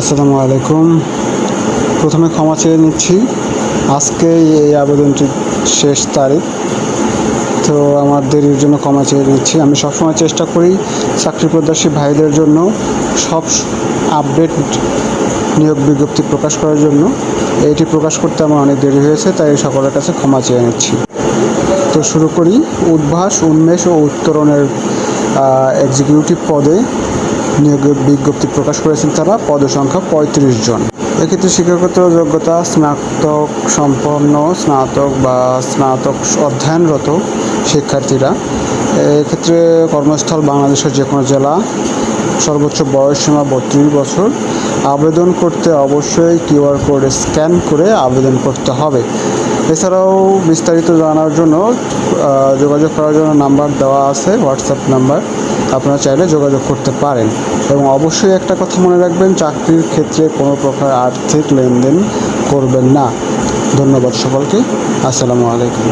আসসালামু আলাইকুম। প্রথমে ক্ষমা চেয়ে নিচ্ছি। আজকে এই আবেদনটির শেষ তারিখ, তো আমার দেরির জন্য ক্ষমা চেয়ে নিচ্ছি। আমি সবসময় চেষ্টা করি চাকরি প্রত্যাশী ভাইদের জন্য সব আপডেট নিয়োগ বিজ্ঞপ্তি প্রকাশ করার জন্য। এটি প্রকাশ করতে আমার অনেক দেরি হয়েছে, তাই সকলের কাছে ক্ষমা চেয়ে নিচ্ছি। তো শুরু করি। উদ্ভাস, উন্মেষ ও উত্তরণের এক্সিকিউটিভ পদে নিয়োগের বিজ্ঞপ্তি প্রকাশ করেছেন তারা পদসংখ্যা পঁয়ত্রিশ জন। এক্ষেত্রে শিক্ষাগত যোগ্যতা, স্নাতক সম্পন্ন, স্নাতক বা স্নাতক অধ্যয়নরত শিক্ষার্থীরা। এক্ষেত্রে কর্মস্থল বাংলাদেশের যে কোনো জেলা, সর্বোচ্চ বয়স সীমা বত্রিশ বছর। আবেদন করতে অবশ্যই কিউআর কোড স্ক্যান করে আবেদন করতে হবে। এছাড়াও বিস্তারিত জানার জন্য যোগাযোগ করার জন্য নাম্বার দেওয়া আছে হোয়াটসঅ্যাপ নাম্বার। আপনারা চাইলে যোগাযোগ করতে পারেন। এবং অবশ্যই একটা কথা মনে রাখবেন, চাকরির ক্ষেত্রে কোনো প্রকার আর্থিক লেনদেন করবেন না। ধন্যবাদ সকলকে। আসসালামু আলাইকুম।